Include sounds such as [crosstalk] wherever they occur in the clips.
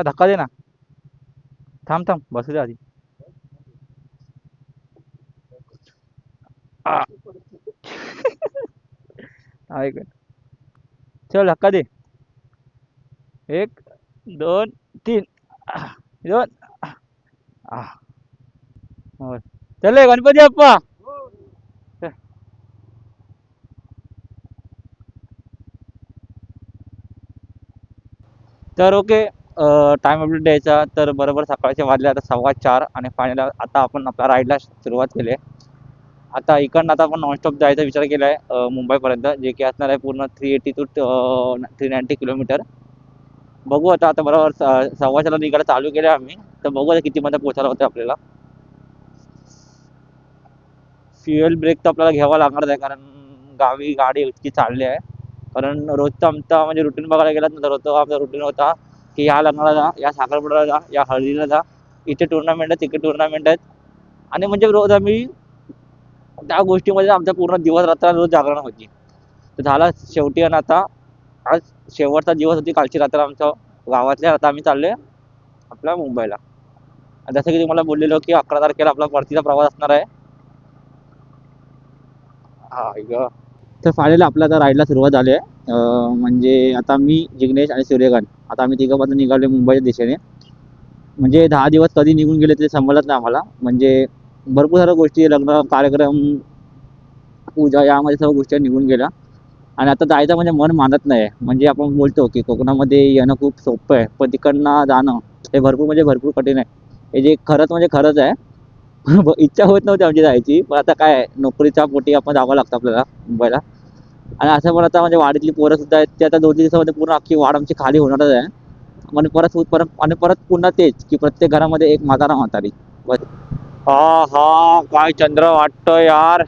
सूर्या धक्का दे ना. थांब थांब बसू दे आधी [laughs] एक चल धक्का दे. एक दोन तीन. दोन. चल गणपती अप्पा चल. तर ओके. टाइम अपडेट द्यायचा. तर बरोबर सकाळचे वाजले आता सव्वा चार आणि फायनल आता आपण आपल्या राईडला सुरुवात केली. आहे आता इकडनं आता आपण नॉनस्टॉप जायचा विचार केला आहे मुंबईपर्यंत जे की असणार आहे पूर्ण three eighty two three ninety kilometre बघू आता आता बरोबर स- सव्वा चारला निघायला चालू केलं आम्ही. तर बघू आता कितीमध्ये पोचायला होतं आपल्याला. फ्युएल ब्रेक तर आपल्याला घ्यावा लागणार आहे कारण गावी गाडी इतकी चालली आहे. कारण रोजचा आमचा म्हणजे रुटीन बघायला गेलात ना तर रोजचा आमचा रुटीन होता. की या लग्नाला जा या साखरपुड्याला जा या हळदीला जा. इथे टुर्नामेंट आहे तिकडे टुर्नामेंट आहेत. आणि म्हणजे रोज आम्ही त्या गोष्टीमध्ये आमचा पूर्ण दिवस रात्र रोज जागरण होती. तर झाला शेवटी आणि आता आज शेवटचा दिवस होती कालची रात्र आमच्या गावातल्या आता आम्ही चालले आपल्या मुंबईला. जसं की तुम्हाला बोललेलो की अकरा तारखेला आपला परतीचा प्रवास असणार आहे. हा ग तर फायनली आपल्या आता राईडला सुरुवात झाली आहे. म्हणजे आता मी जिग्नेश आणि सूर्यकांत. आता आम्ही तिघं निघालो मुंबईच्या दिशेने. म्हणजे दहा दिवस कधी निघून गेले ते समजलंच नाही आम्हाला. म्हणजे भरपूर साऱ्या गोष्टी लग्न कार्यक्रम पूजा यामध्ये सर्व गोष्टी निघून गेल्या. आणि आता जायचं म्हणजे मन मानत नाही. म्हणजे आपण बोलतो की कोकणामध्ये येणं खूप सोपं आहे. पण तिकडनं जाणं हे भरपूर म्हणजे भरपूर कठीण आहे. हे जे खरंच म्हणजे खरंच आहे. [laughs] इच्छा होत नव्हती आमची जायची. पण आता काय नोकरीच्या पोटी आपण जावं लागतं आपल्याला मुंबईला. आणि असं पण आता म्हणजे वाडीतली पोरं सुद्धा आहेत ते आता दोन तीन दिवसामध्ये पूर्ण अख्खी वाढ आमची खाली होणारच आहे. म्हणजे परत परत आणि परत पुन्हा तेच की प्रत्येक घरामध्ये एक म्हातारा म्हातारी. हा हा काय चंद्र वाटतं यार?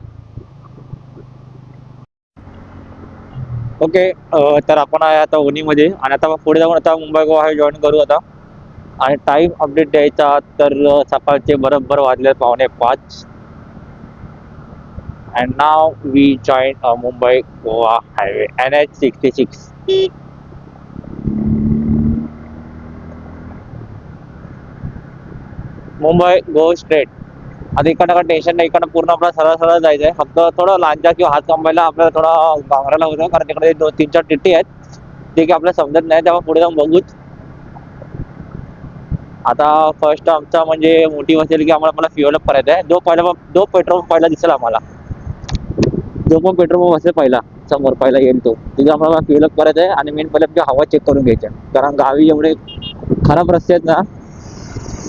ओके तर आपण आहे आता ओनीमध्ये. आणि आता पुढे जाऊन आता मुंबई गोवा हे जॉईन करू आता. आणि टाइम अपडेट द्यायचा तर सकाळचे बरोबर वाजले पावणे पाच. And now we join Mumbai Goa Goa N H sixty six Mumbai go straight आता इकडनं काय टेन्शन नाही इकडनं पूर्ण आपल्याला सरळ सरळ जायचं आहे फक्त थोडं लांजा किंवा हात कंबायला आपल्याला थोडा घाबरायला होतं कारण तिकडे दोन तीन चार टिट्टी आहेत. ते की आपल्याला समजत नाही तेव्हा पुढे जाऊन बघूच. आता फर्स्ट आमचा म्हणजे मोठी असेल की आम्हाला मला फ्युअल अप करायचं आहे. दो पहिला दो पेट्रोल पहिला दिसेल आम्हाला. जो पेट्रोल पंप असेल पहिला समोर पहिला येईल तो. तिथे आम्हाला फ्युअल अप आहे आणि मेन पहिले आमची हवा चेक करून घ्यायची कारण गावी एवढे खराब रस्ते आहेत ना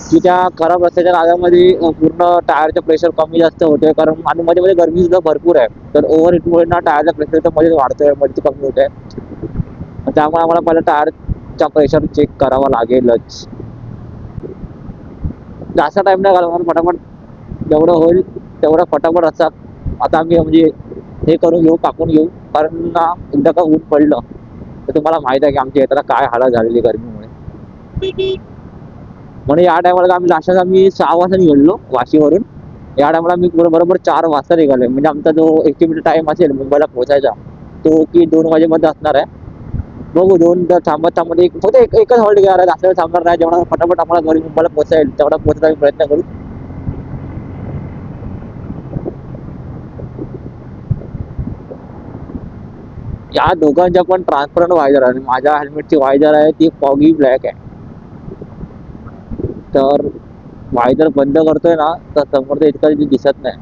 की त्या खराब रस्त्याच्या नादामध्ये पूर्ण टायरचं प्रेशर कमी जास्त होते कारण आणि मध्ये मध्ये गरमी सुद्धा भरपूर आहे. तर ओव्हर हिटमुळे ना टायरचा प्रेशर तर मध्ये वाढतोयमध्ये कमी होत आहे त्यामुळे आम्हाला पहिला टायरचा प्रेशर चेक करावा लागेलच. जास्त टाइम नाही घालवणार फटाफट. जेवढं होईल तेवढा फटाफट असा आता आम्ही म्हणजे हे करून घेऊ टाकून घेऊ कारण एकदा का ऊन पडलं तर तुम्हाला माहीत आहे की आमच्या येताना काय हालत झालेली गर्मीमुळे. म्हणून या टायमाला आम्ही लाशात आम्ही सहा वाजता निघालो वाशीवरून. या टायमाला मी बरोबर चार वाजता निघालोय. म्हणजे आमचा जो एस्टिमेटेड टाइम असेल मुंबईला पोहोचायचा तो की दोन वाजेमध्ये असणार आहे. बघू दोन तास थांबत थांबत एक फक्त एकच हॉल्ट घ्यायला आहे. जास्त वेळ थांबणार नाही. जेवढा फटाफट आम्हाला घरी मुंबईला पोहोचायला तेवढा पोहोचायचा आम्ही प्रयत्न करू. या दोघांच्या पण ट्रान्सपरंट वायझर आहे. माझ्या हेल्मेटची वायजर आहे ती फॉगी ब्लॅक आहे. तर वायजर बंद करतोय ना तर समोर तर इतकं दिसत नाही.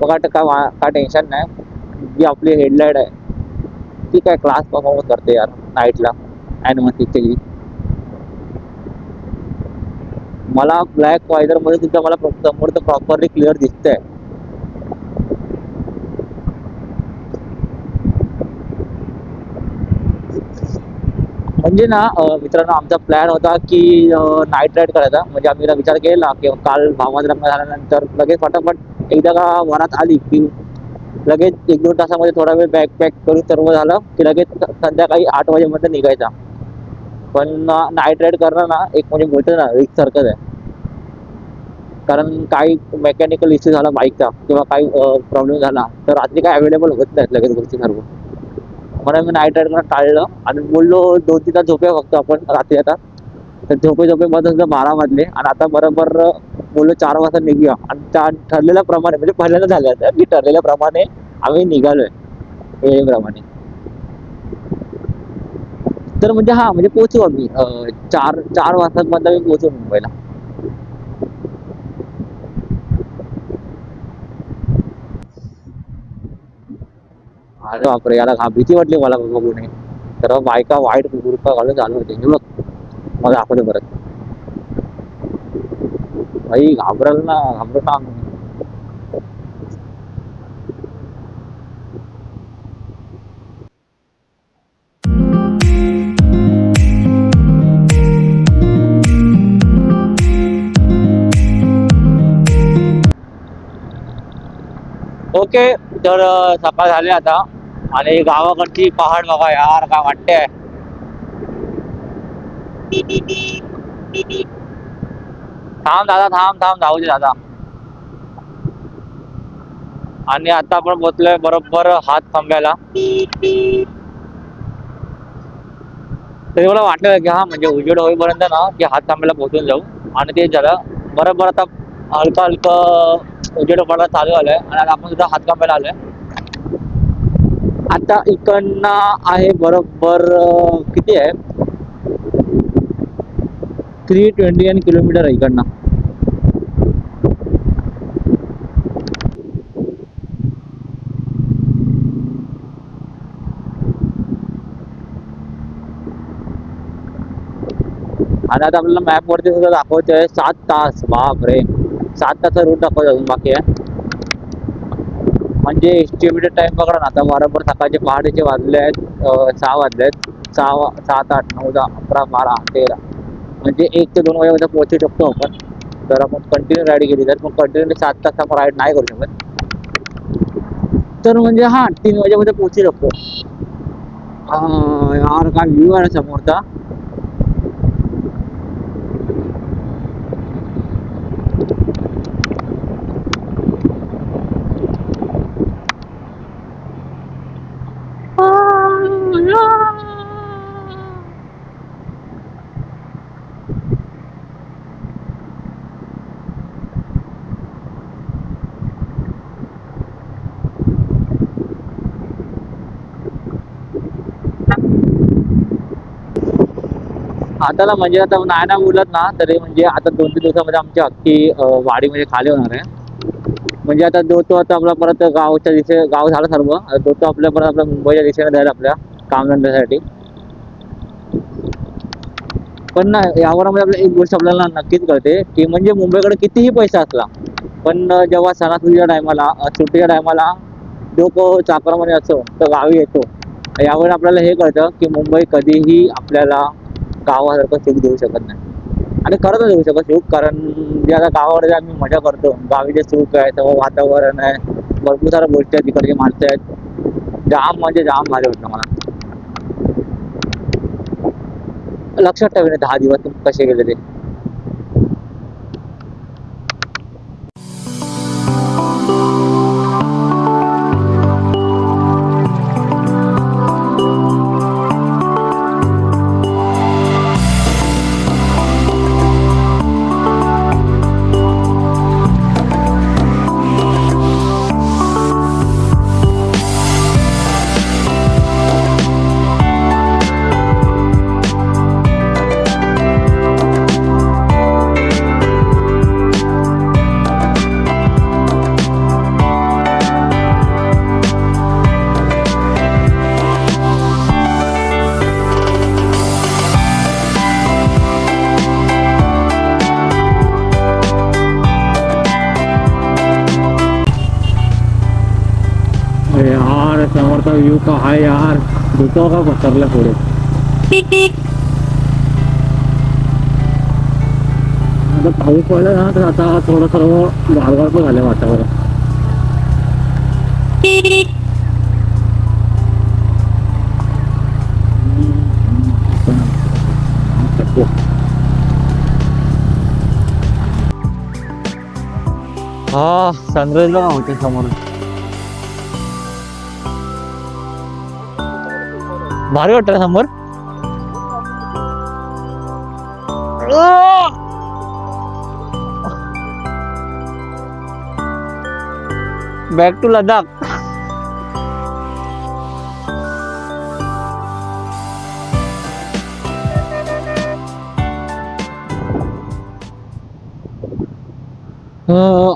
बघा आता काय काय टेन्शन नाही. जी आपली हेडलाईट आहे ती काय क्लास परफॉर्मन्स करते यार नाईटला अँड मग मला ब्लॅक वायझरमध्ये सुद्धा मला समोर तर प्रॉपरली क्लिअर दिसतंय. म्हणजे ना मित्रांनो आमचा प्लॅन होता की नाईट राईड करायचा. म्हणजे आम्ही विचार केला की काल भावात लग्न झाल्यानंतर लगेच फटाफट एकदा का वनात आली की लगेच एक दोन तासामध्ये थोडा वेळ बॅग पॅक करून सर्व झालं की लगेच संध्याकाळी आठ वाजेमध्ये निघायचा. पण नाईट राईड करणं ना एक म्हणजे मोठं ना रिक्स सारखंच आहे. कारण काही मेकॅनिकल इश्यू झाला बाईकचा किंवा काही प्रॉब्लेम झाला तर रात्री काय अवेलेबल होत नाहीत लगेच गोष्टी सर्व. म्हणून मी नाईट राईडला टाळलं आणि बोललो दोन तीन तास झोपूया फक्त आपण रात्री आता. तर झोपे झोपे बस बारा वाजले आणि आता बरोबर बोललो चार वाजता निघूया. आणि त्या ठरलेल्या प्रमाणे म्हणजे पहिल्यांदा झालं मी की ठरलेल्या प्रमाणे आम्ही निघालोय. वेळेप्रमाणे. तर म्हणजे हा म्हणजे पोहोचू आम्ही. चार चार वाजता मधला आम्ही पोहोचू मुंबईला. अरे बापरे याला घा भीती वाटली मला बघून. तर बायका वाईट गुरुपा घालून चालू होते. हे मला परत भाई घाबरल ना घाबरल ओके तर अं, झाले आता. आणि गावाकडची पहाड बघा यार काय वाटते थांब दादा थांब थांब जाऊ दे दादा. आणि आता आपण पोचलोय बरोबर हात थांब्याला तरी मला वाटलं की हा म्हणजे उजेड होईपर्यंत ना की हात थांब्याला पोहोचून जाऊ. आणि ते झालं बरोबर आता हलका हलका उजेड पडायला चालू आलंय आणि आता आपण सुद्धा हात थांब्याला आलोय. आता इकडनं आहे बरोबर किती आहे? थ्री ट्वेंटी वन किलोमीटर आहे इकडनं. आणि आता आपल्याला मॅप वरती सुद्धा दाखवतोय सात तास. बाप रे सात तासचा रूट दाखवतो अजून बाकी आहे. म्हणजे एस्टिमेटेड टाइम बघा ना आता बरोबर सकाळचे पहाटेचे वाजले आहेत सहा वाजले आहेत सहा सात आठ नऊ दहा अकरा बारा तेरा. म्हणजे एक ते दोन वाजेपर्यंत पोहोचू शकतो आपण. जर आपण कंटिन्यू राईड केली तर पण कंटिन्यू सात तास आपण राईड नाही करू शकत. तर म्हणजे हा तीन वाजेपर्यंत पोहोचू शकतो. यार काय व्ह्यू आहे समोरचा. आता ना म्हणजे आता नाही ना बोलत ना तरी म्हणजे आता दोन तीन दिवसामध्ये आमची अख्खी वाडी म्हणजे खाली होणार आहे. म्हणजे आता जो तो आता आपला परत गावच्या दिशे गाव झालं सर्व तो तो आपल्या परत आपल्या मुंबईच्या दिशेने जाईल आपल्या कामधंद्यासाठी पण ना यावर म्हणजे एक गोष्ट आपल्याला नक्कीच कळते की म्हणजे मुंबईकडे कितीही पैसा असला पण जेव्हा सणासुदीच्या टायमाला सुट्टीच्या टायमाला जो को असो तर गावी येतो यावर आपल्याला हे कळतं की मुंबई कधीही आपल्याला गावासारखं सुख देऊ शकत नाही. आणि खरंच देऊ शकत सुख कारण जे आता गावाकडे आम्ही मजा करतो गावी जे सुख आहे तेव्हा वातावरण आहे भरपूर साऱ्या गोष्टी आहेत तिकडची माणसं आहेत. जाम म्हणजे जाम भारी होतं मला. लक्षात ठेवले दहा दिवस तुम्ही कसे गेले ते. व्ह्यू का आहे यार धुतो का पसरल्या पुढे? आता पाऊस पडला ना तर आता थोडं सर्व गारगार पण झालं वातावरण हा सनराईज बघा होते समोर. भारी वाटत समोर बॅक टू लडाख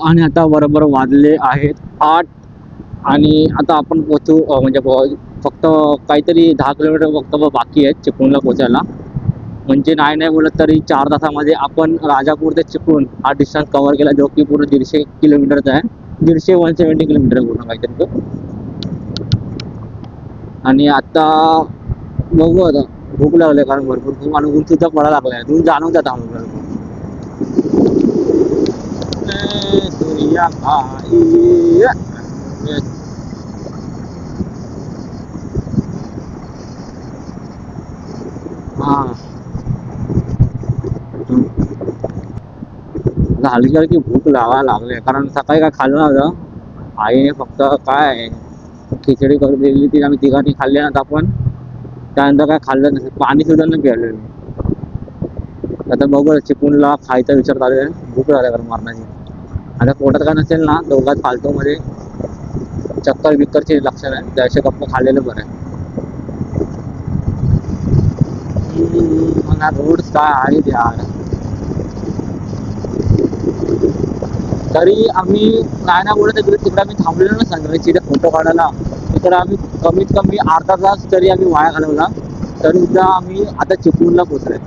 आणि आता बरोबर वाजले आहेत आठ. आणि आता आपण पोहोचू म्हणजे फक्त काहीतरी दहा किलोमीटर फक्त बाकी आहेत चिपळूणला पोचायला म्हणजे नाही नाही बोलत तरी चार तासामध्ये आपण राजापूर ते चिपळूण हा डिस्टन्स कव्हर केला जो की पूर्ण दीडशे किलोमीटरचा आहे. दीडशे वन सेवन्टी किलोमीटर पूर्ण काहीतरी तो. आणि आता बघू आता भूक लागले कारण भरपूर. खूप आणि ऊन सुद्धा पडायला लागला आहे ऊन जाणवत आता हळूहळू. हा. हलकी हलकी भूक लावायला लागले. कारण सकाळी काय खाल्लं नव्हतं. आईने फक्त काय खिचडी करून दिली ती आम्ही तिघांनी खाल्ली ना आपण. त्यानंतर काय खाल्लं नाही. पाणी सुद्धा नाही प्यायलं मी. आता बघू चिपूनला खायचा विचार चालू आहे. भूक लागल्या कारण मारण्याची आता पोटात काय नसेल ना दोघात फालतो मध्ये चक्कर बिक्करचे लक्षण आहे. त्याचे गप्प खाल्लेलं बरं आहे. हम्म, मला काय आहे यार तरी आम्ही नाही ना बोलत तिकडे तिकडे आम्ही थांबलेलो ना सनराईज तिथे फोटो काढायला. तिकडे आम्ही कमीत कमी अर्धा तास तरी आम्ही वाया घालवला. तरी सुद्धा आम्ही आता चिपळूणला पोचलोय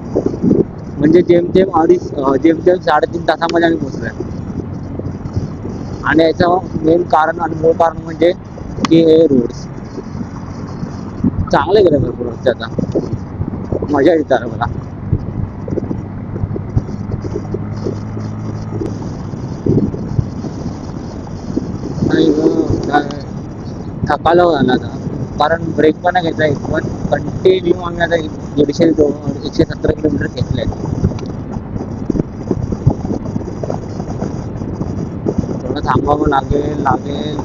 म्हणजे जेमतेम अडीच जेमतेम साडेतीन तासामध्ये आम्ही पोचलोय आणि याचं मेन कारण आणि मूळ कारण म्हणजे की हे रोड चांगले गेले भरपूर त्याचा मजा येते मला. नाही गं, काय आता. कारण ब्रेक पण नाही एक पण कंटिन्यू आम्ही आता दीडशे दोन एकशे सत्तर किलोमीटर घेतले थोडं थांबावं लागेल लागेल.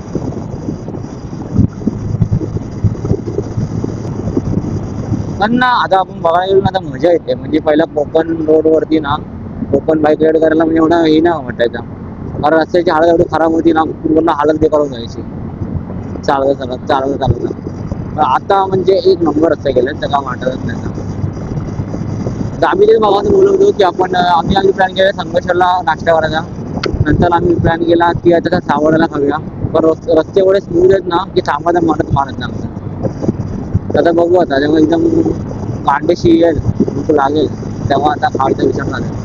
पण ना आता आपण बघायला गेलो ना आता मजा येते. म्हणजे पहिला कोकण रोडवरती ना कोकण बाईक राईड करायला म्हणजे एवढा हे नाही वाटायचा कारण रस्त्याची हालत एवढी खराब होती ना पूर्ण हालत बेकार जायची. चालत चालत चालत चालत. आता म्हणजे एक नंबर रस्ता गेले तर वाटतच नाही. तर आम्ही ते भावानं बोलत होतो की आपण आम्ही आम्ही प्लॅन केला संघर्षला नाश्ता करायचा. नंतर आम्ही प्लॅन केला की आता सावडायला खाऊया. पण रस्ते एवढे स्मूथ आहेत ना की थांबायला मनात मारत नाही आता बघू आता. जेव्हा एकदम कांडेशी येईल लागेल तेव्हा आता खायचा विचार झाला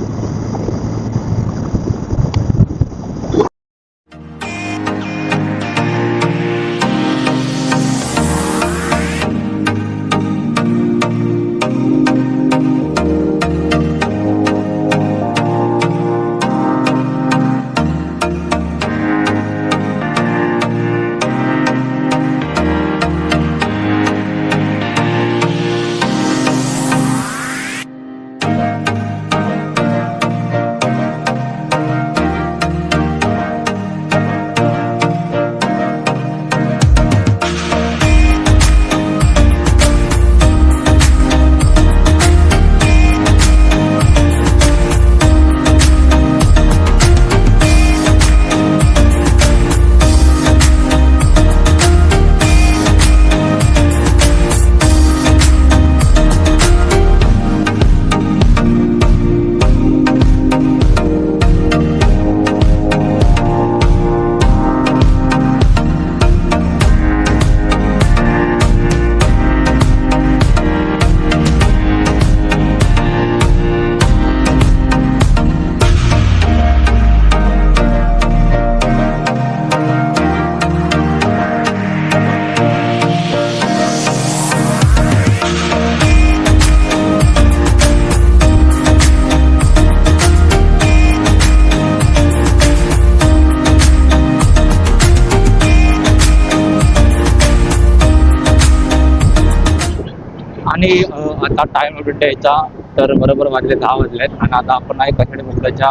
आता टाइम द्यायचा तर बरोबर वाजले दहा वाजले आहेत. आणि आता आपण आहे कशाडी बोगद्याच्या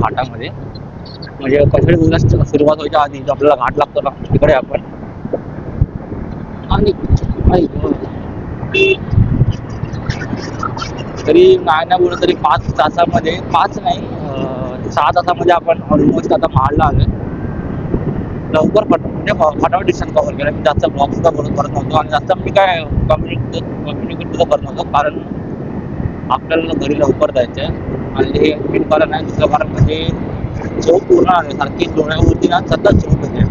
घाटामध्ये. म्हणजे कशाडी बोगदा सुरुवात व्हायच्या आधी जो आपल्याला घाट लागतो ना. तिकडे आपण. आणि तरी नाही ना बोललं तरी पाच तासामध्ये पाच नाही सहा तासामध्ये आपण ऑलमोस्ट आता महाडला आलोय. लवकर पट म्हणजे फाटावर फटाफट कव्हर केला. मी जास्त ब्लॉग सुद्धा बनवत करत नव्हतो आणि जास्त मी काय कम्युनिकेट कम्युनिकेट सुद्धा करत नव्हतो. कारण आपल्याला घरी लवकर जायचं आहे आणि हे मेन कारण आहे दुसरं कारण म्हणजे झोप पूर्ण आली सारखी डोळ्यावरती ना सतत झोप येते.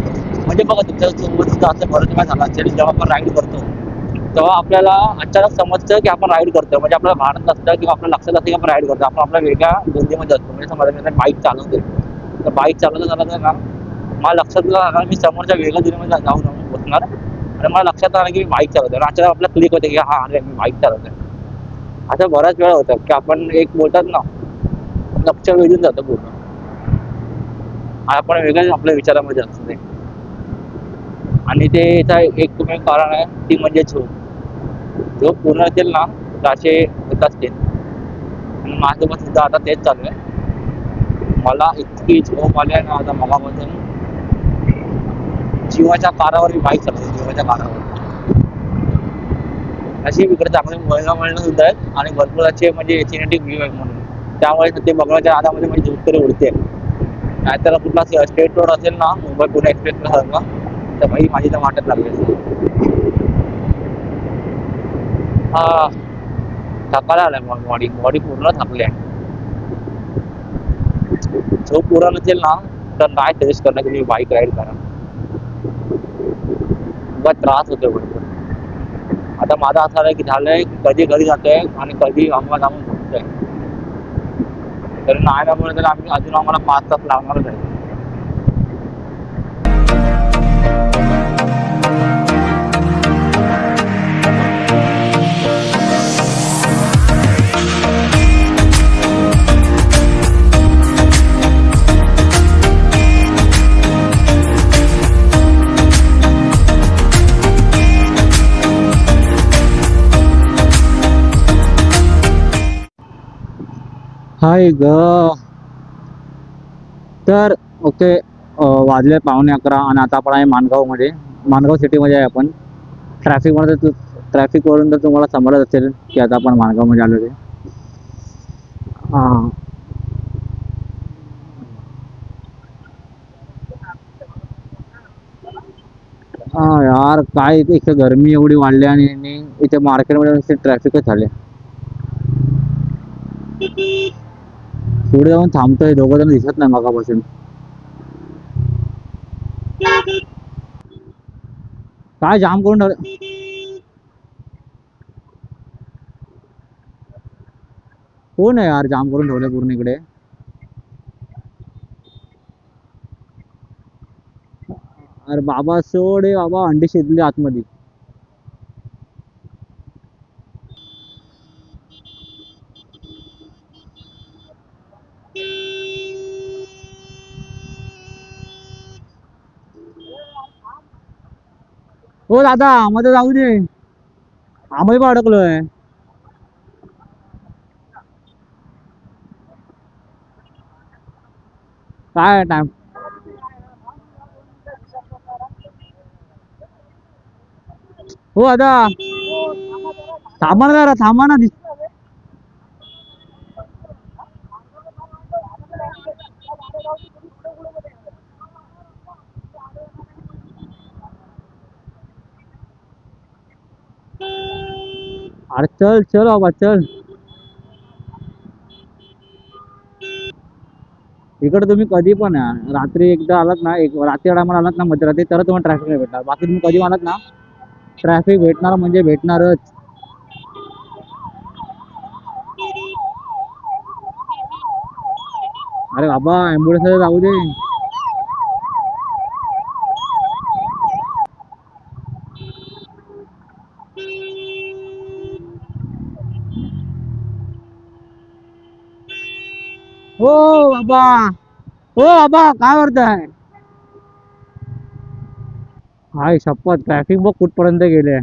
म्हणजे बघा तुमच्यासोबत सुद्धा असं भरत काय झाला असेल. जेव्हा आपण राईड करतो तेव्हा आपल्याला अचानक समजतं की आपण राईड करतोय. म्हणजे आपल्याला भाडत नसतं किंवा आपल्या लक्षात असतं की आपण राईड करतो आपण आपल्या वेगळ्या गोंदीमध्ये असतो. म्हणजे समजा मी बाईक चालवते तर बाईक चालवता चालवता ना मला लक्षात राहणार मी समोरच्या वेगळ्या दुनियेमध्ये जाऊन जाऊन बसणार. आणि मला लक्षात आलं की मी बाईक चालवतोय. आणि अचानक आपला क्लिक होते की हा अरे मी बाईक चालवतोय. असं बऱ्याच वेळा होतं की आपण एक बोलतात ना लक्ष वेधून जातं पूर्ण. आपण वेगळ्याच आपल्या विचारामध्ये असतो ते. आणि ते याचा एक तुम्ही कारण आहे ती म्हणजे झोप. झोप पूर्ण असेल ना तर होत असतील आणि पण सुद्धा आता तेच चालू आहे. मला इतकी झोप आली आहे ना आता मगापासून जीवाच्या कारावर मी बाईक चालवतो जीवाच्या कारावर अशी इकडे चांगले वळणं वळणं सुद्धा आहेत आणि भरपूर असे म्हणजे सिनेटिक व्ह्यू आहे म्हणून. त्यामुळे ते बघण्याच्या आधामध्ये म्हणजे झोप उडते. नाहीतर कुठला स्टेट रोड असेल ना मुंबई पुणे एक्सप्रेस सारखा तर भाई माझी तर वाटत लागली. हा. थकायला आलाय बॉडी बॉडी पूर्ण थकली आहे. झोप पूर्ण नसेल ना तर नाही सजेस्ट करणार की तुम्ही बाईक राईड करा इतका त्रास होतोय भरपूर आता माझा असं आहे की झालंय कधी घरी जातोय आणि कधी अंगात आम्ही झोपतोय. तर नाही त्यामुळे तर आम्ही अजून आम्हाला पाच तास लागणारच आहे. हाय ग. तर ओके वाजले पावणे अकरा आणि आता आपण आहे माणगावमध्ये. माणगाव सिटीमध्ये आहे आपण. ट्रॅफिकमध्ये तू ट्रॅफिकवरून तर तुम्हाला समजत असेल की आता आपण माणगावमध्ये आलो आहे. हां. हा यार काय इथे इथे गरमी एवढी वाढली आणि इथे मार्केटमध्ये नुसते ट्रॅफिकच झाले. पुढे जाऊन थांबतोय दोघं जण दिसत नाही मगापासून. काय जाम करून ठेवलं? कोण आहे यार जाम करून ठेवलं पूर्ण इकडे? अरे बाबा सोड बाबा अंडी शिजली आतमध्ये. हो दादा मध्ये जाऊ दे. आम्ही पण अडकलोय. काय टाइम हो दादा. थांबा ना जरा थांबा ना दिस- अरे चल चल बाबा चल. इकडे तुम्ही कधी पण या. रात्री एकदा आलात ना एक रात्री टायमाला आलात ना मध्यरात्री तर तुम्हाला ट्रॅफिक नाही भेटणार. बाकी तुम्ही कधी आलात ना ट्रॅफिक भेटणार म्हणजे भेटणारच. अरे बाबा ॲम्ब्युलन्स जाऊ दे. हो बाबा. ओ बाबा काय करताय? हाय शपथ ट्रॅफिक बघ कुठपर्यंत गेले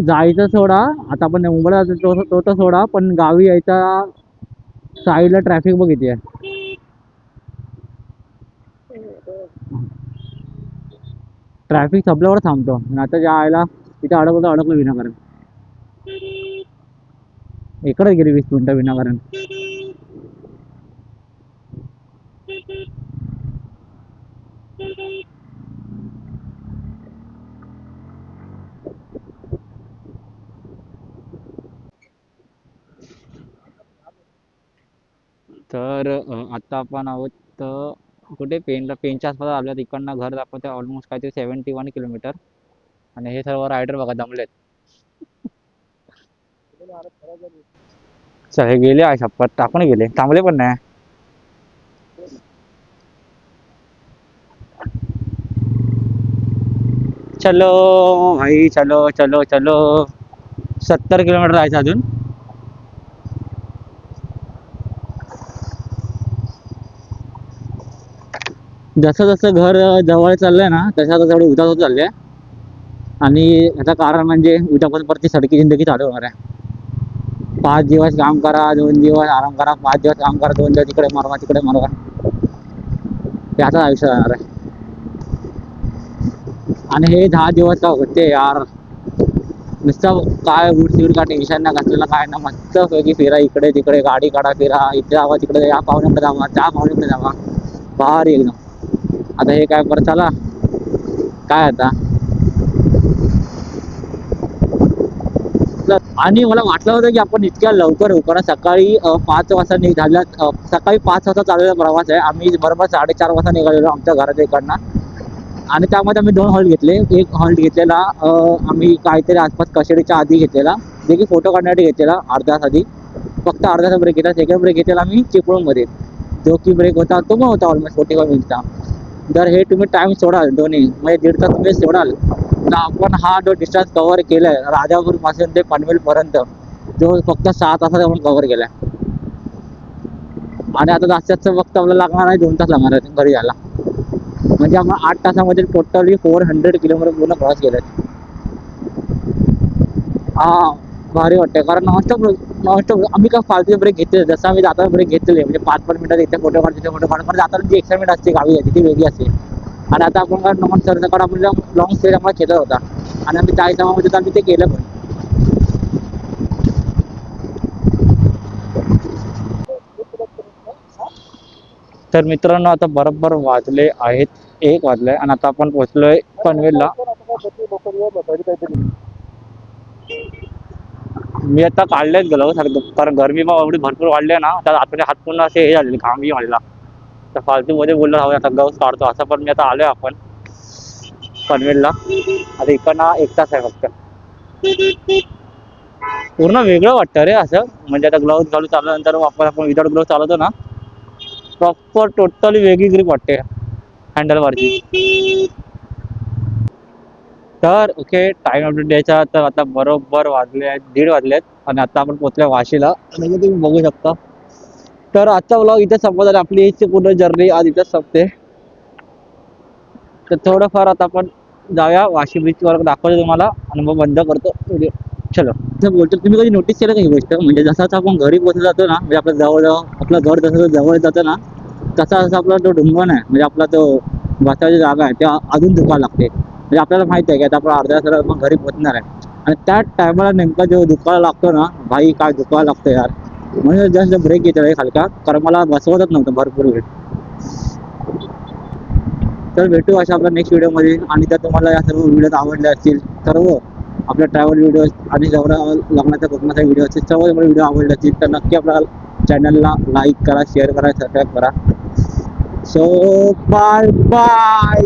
जायचं सोडा. आता आपण मुंबईला जातो तो तर सोडा. पण गावी यायचा साईडला ट्रॅफिक बघ किती आहे ट्रॅफिक संपल्यावर थांबतो. आणि आता ज्या आयला तिथे अडकलं अडकलं विनाकारण. इकडेच गेली वीस मिनिटं विनाकारण. तर आत्ता आता आपण आहोत तर कुठे? पेनला पेनच्या आसपास आपल्या इकडनं घर दाखवते ऑलमोस्ट काहीतरी सेवन्टी वन किलोमीटर आणि हे सर्व रायडर बघा दमलेत. चल हे गेले आहे शपथ. टाकून गेले. थांबले पण नाही. चलो भाई चलो चलो चलो. सत्तर किलोमीटर जायचं अजून. जसं जसं घर जवळ चाललंय ना तसं तसं एवढं उदास होत चाललंय आणि याचं कारण म्हणजे उद्यापासून परत ती सडकी जिंदगी चालू होणार आहे. पाच दिवस काम करा दोन दिवस आराम करा पाच दिवस काम करा दोन दिवस तिकडे मरवा तिकडे मरवा. त्याचं आयुष्य राहणार आहे. आणि हे दहा दिवस का होते यार? नुसतं काय उडसिड का टेन्शन ना घातलेलं काय ना मस्त पैकी फिरा इकडे तिकडे गाडी काढा फिरा इथे जावा तिकडे या पाहुण्याकडे जावा त्या पाहुण्याकडे जावा. भारी एकदम. आता हे काय परत चला. काय आता? आणि मला वाटलं होतं की आपण इतक्या लवकर होऊ कारण सकाळी पाच वाजता निघाल्या सकाळी पाच वाजता चाललेला प्रवास आहे. आम्ही बरोबर साडेचार वाजता निघालेलो आमच्या घराच्या इकडनं आणि त्यामध्ये आम्ही दोन हॉल्ट घेतले. एक हॉल्ट घेतलेला आम्ही काहीतरी आसपास कशेडीच्या आधी घेतलेला. जे की फोटो काढण्यासाठी घेतलेला अर्ध्या आधी. फक्त अर्ध्याचा ब्रेक घेतला. सेकंड ब्रेक घेतलेला आम्ही चिपळूणमध्ये. जो की ब्रेक होता तो पण होता ऑलमोस्ट फोर्टी फाय मिनिटचा जर हे तुम्ही टाइम सोडाल दोन्ही म्हणजे दीड तास तुम्ही सोडाल तर आपण हा जो डिस्टन्स कव्हर केलाय राजापूरपासून ते पनवेल पर्यंत जो फक्त सहा तासात आपण कव्हर केलाय. आणि आता जास्तीत जास्त फक्त आपल्याला लागणार नाही दोन तास लागणार आहेत घरी यायला. म्हणजे आपण आठ तासामध्ये टोटली फोर हंड्रेड किलोमीटर पूर्ण प्रवास केलाय. हा. भारी वाटतंय. कारण नॉनस्टॉप नॉनस्टॉप आम्ही काय फालतू ब्रेक घेतले जसं आम्ही जाताना ब्रेक घेतलेले म्हणजे पाच पाच मिनिटात इथे फोटो काढ तिथे फोटो काढ पण जाताना जी एक्स्ट्रा मिनिट असते गावी ती वेगळी असते. आणि आता आपण काय नॉन सरकडे आपण लॉंग स्टे आम्हाला केला होता. आणि आम्ही त्या हिशोबामध्ये तर आम्ही ते केलं पण. तर मित्रांनो आता बरोबर वाजले आहेत एक वाजले आणि आता आपण पोहोचलोय पनवेलला. मी आता काढलेच गेलो कारण गरमी मग एवढी भरपूर वाढली ना तर आतमध्ये हात पूर्ण असे हे झालेले घामी वाढला तर फालतू मध्ये बोललो हवं आता गवस काढतो. असं पण मी आता आलोय आपण. पनवेलला. आता इकडनं एक तास आहे फक्त. पूर्ण वेगळं वाटतं रे असं. म्हणजे आता ग्लव्ह चालू चालल्यानंतर वापर आपण विदाउट ग्लोव्ह चालवतो ना प्रॉपर टोटली वेगळी ग्रीप वाटते हँडलवरची तर ओके टाइम अपडेट द्यायचा तर आता बरोबर वाजले आहेत दीड वाजले आहेत. आणि आता आपण पोहोचलो वाशीला. आणि तुम्ही बघू शकता. तर आजचा ब्लॉग इथे संपत आला आपली इथची पूर्ण जर्नी आज इथेच संपते. तर थोडंफार आता आपण जाऊया. वाशी बीचवर दाखवतो तुम्हाला. आणि मग बंद करतो व्हिडिओ चलो. तर बोलतो तुम्ही कधी नोटीस केलं का ही गोष्ट? म्हणजे जसं आपण घरी पोहोचत जातो ना म्हणजे आपल्या जवळ आपलं घर जसं जवळ जातं ना तसा जसा आपला तो डुंबन आहे. म्हणजे आपला तो बसायची जागा आहे. ते अजून दुखायला लागते. म्हणजे आपल्याला माहिती आहे की आता आपण अर्ध्या तासाला मग घरी पोहोचणार आहे. आणि त्या टायमाला नेमका जेव्हा दुखायला लागतो ना भाई काय दुखायला लागतं यार. म्हणजे जास्त ब्रेक येतो खालका. कारण मला बसवतच नव्हतं भरपूर वेळ. तर भेटू अशा आपल्या नेक्स्ट व्हिडिओमध्ये आणि जर तुम्हाला या सर्व व्हिडिओ आवडले असतील सर्व हो, आपल्या ट्रॅव्हल व्हिडिओ आणि जेवढा लग्नाच्या कोकणाचा व्हिडिओ असतील सर्व तुम्हाला व्हिडिओ आवडले असतील तर नक्की आपल्या चॅनलला लाईक करा शेअर करा सबस्क्राईब करा. So bye bye